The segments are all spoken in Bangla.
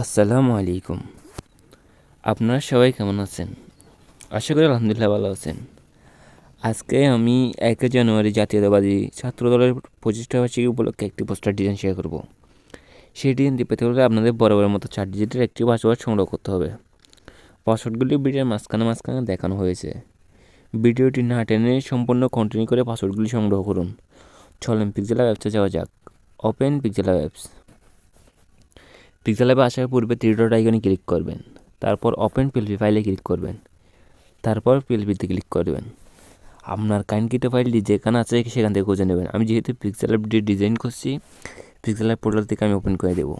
আসসালামু আলাইকুম। আপনারা সবাই কেমন আছেন? আশা করি আলহামদুলিল্লাহ ভালো আছেন। আজকে আমি এক জানুয়ারি জাতীয়তাবাদী ছাত্র দলের পঁচিশটা বার্ষিকী উপলক্ষে একটি পোস্টার ডিজাইন শেয়ার করব। সেই ডিজাইনটি পেতে হলে আপনাদের বরাবরের মতো চার ডিজিটের একটি পাসওয়ার্ড সংগ্রহ করতে হবে। পাসওয়ার্ডগুলি ভিডিওর মাঝখানে মাঝখানে দেখানো হয়েছে। ভিডিওটি না টেনে সম্পূর্ণ কন্টিনিউ করে পাসওয়ার্ডগুলি সংগ্রহ করুন। চলেন পিক্সেলা অ্যাপসে যাওয়া যাক। ওপেন পিক্সেলা অ্যাপস পিক্সেল অ্যাপে আসার পূর্বে ডট আইকনে ক্লিক করবেন। তারপর ওপেন পিএলপি ফাইলে ক্লিক করবেন। তারপর পিএলপিতে ক্লিক করবেন। আপনার কাইনকিটো ফাইলটি যেখানে আছে সেখান থেকে খুঁজে নেবেন। আমি যেহেতু পিক্সেল অ্যাপটি ডিজাইন করছি পিক্সেল অ্যাপ পোর্টাল থেকে আমি ওপেন করে দেব।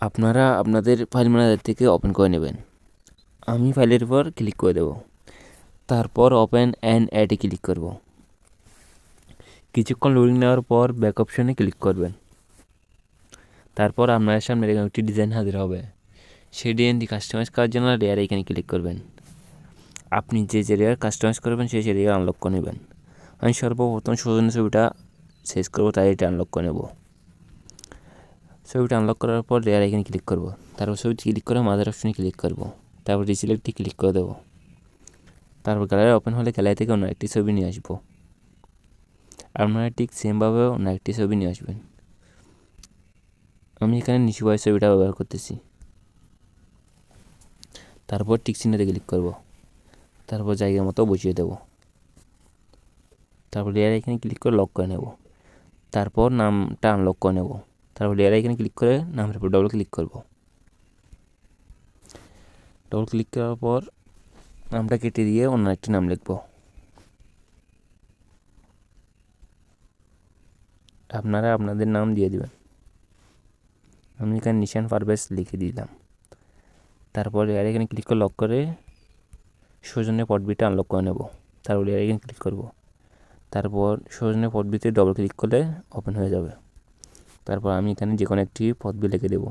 আপনারা আপনাদের ফাইল ম্যানেজার থেকে ওপেন করে নেবেন। আমি ফাইলের উপর ক্লিক করে দেব। তারপর ওপেন অ্যান্ড অ্যাডে ক্লিক করব। কিছুক্ষণ লোডিং নেওয়ার পর ব্যাক অপশনে ক্লিক করবেন। তারপর আপনার সামনে এরকম একটি ডিজাইন হাজির হবে। সেই ডিজাইনটি কাস্টমাইজ করার জন্য লেয়ার এখানে ক্লিক করবেন। আপনি যে যে লেয়ার কাস্টমাইজ করবেন, সেই যে লেয়ার আনলক করে নেবেন। আমি সর্বপ্রথম সৌজন্য ছবিটা শেষ করব, তাই এটা আনলক করে নেব। ছবিটা আনলক করার পর লেয়ার এখানে ক্লিক করব। তারপর ছবিটি ক্লিক করে মাদার অপশনে ক্লিক করব। তারপর রিসিলেক্টটি ক্লিক করে দেবো। তারপর গ্যালারি ওপেন হলে গ্যালারি থেকে অন্য একটি ছবি নিয়ে আসব। আপনারা ঠিক সেমভাবে অন্য একটি ছবি নিয়ে আসবেন। আমি এখানে নিচু বয়স ছবিটা ব্যবহার করতেছি। তারপর টিক চিহ্নতে ক্লিক করব। তারপর জায়গা মতো বসিয়ে দেব। তারপর লেয়ার এখানে ক্লিক করে লক করে নেব। তারপর নামটা আনলক করে নেব। তারপর লেয়ার এখানে ক্লিক করে নামের উপর ডবল ক্লিক করব। ডবল ক্লিক করার পর নামটা কেটে দিয়ে অন্য একটি নাম লিখব। আপনারা আপনাদের নাম দিয়ে দিবেন। আমি এখানে নিশান পারভেজ লিখে দিলাম। তারপরে এর এখানে ক্লিক করে লক করে সৌজন্যে পটবিটা আনলক করে নেব। তারপর এর এখানে ক্লিক করব। তারপর সৌজন্যে পদবিতে ডবল ক্লিক করলে ওপেন হয়ে যাবে। তারপর আমি এখানে যে কোনো একটি পদবি লিখে দেব।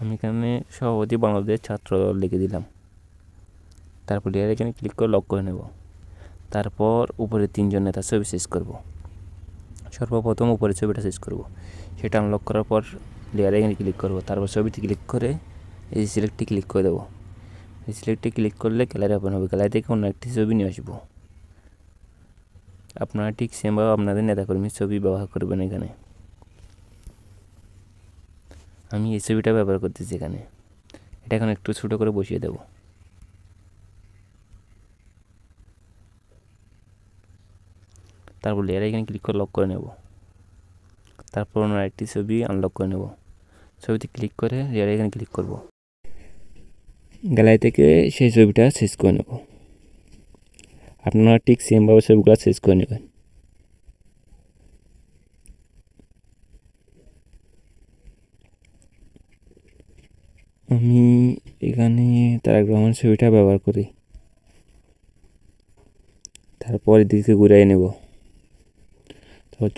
আমি এখানে সভাপতি বাংলাদেশ ছাত্র লিখে দিলাম। তারপর এখানে ক্লিক করে লক করে নেব। তারপর উপরে তিনজন নেতার ছবি শেষ করব। সর্বপ্রথম উপরের ছবিটা শেষ করব। সেটা আনলক করার পর লেয়ারে ক্লিক করব। তারপর ছবিটি ক্লিক করে এই সিলেক্টটি ক্লিক করে দেবো। এই সিলেক্টটি ক্লিক করলে গ্যালারি ওপেন হবে। গ্যালারি থেকে অন্য একটি ছবি নিয়ে আসব। আপনারা ঠিক সেমভাবে আপনাদের নেতাকর্মীর ছবি ব্যবহার করবেন এখানে। আমি এই ছবিটা ব্যবহার করতেছি এখানে। এটা এখন একটু ছোটো করে বসিয়ে দেবো। তারপর লেয়ার এখানে ক্লিক করে লক করে নেব। তারপর অন্য একটি ছবি আনলক করে নেব। ছবিতে ক্লিক করে লেয়ার এখানে ক্লিক করব। গ্যালারি থেকে সেই ছবিটা শেষ করে নেব। আপনারা ঠিক সেমভাবে ছবিগুলো শেষ করে নেবেন। আমি এখানে তারাক রহমান ছবিটা ব্যবহার করি। তারপর এদিকে ঘুরাই নেব।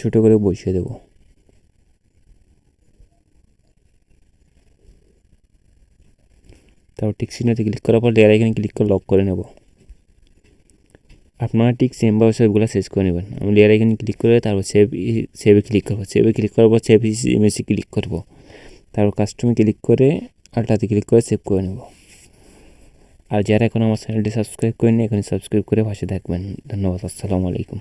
ছোটো করে বসিয়ে দেবো। তারপর ঠিক সিনেতে ক্লিক করার পর লেয়ার এখানে ক্লিক করে লক করে নেব। আপনারা ঠিক সেমভাবে সবগুলো শেষ করে নেবেন। আমি লেয়ার এখানে ক্লিক করে তারপর সেভ সেভে ক্লিক করব। সেভে ক্লিক করার পর সেভ ইমেজে ক্লিক করব। তারপর কাস্টমে ক্লিক করে আলটাতে ক্লিক করে সেভ করে নেব। আর যারা এখন আমার চ্যানেলটি সাবস্ক্রাইব করেনি এখানে সাবস্ক্রাইব করে পাশে থাকবেন। ধন্যবাদ, আসসালামু আলাইকুম।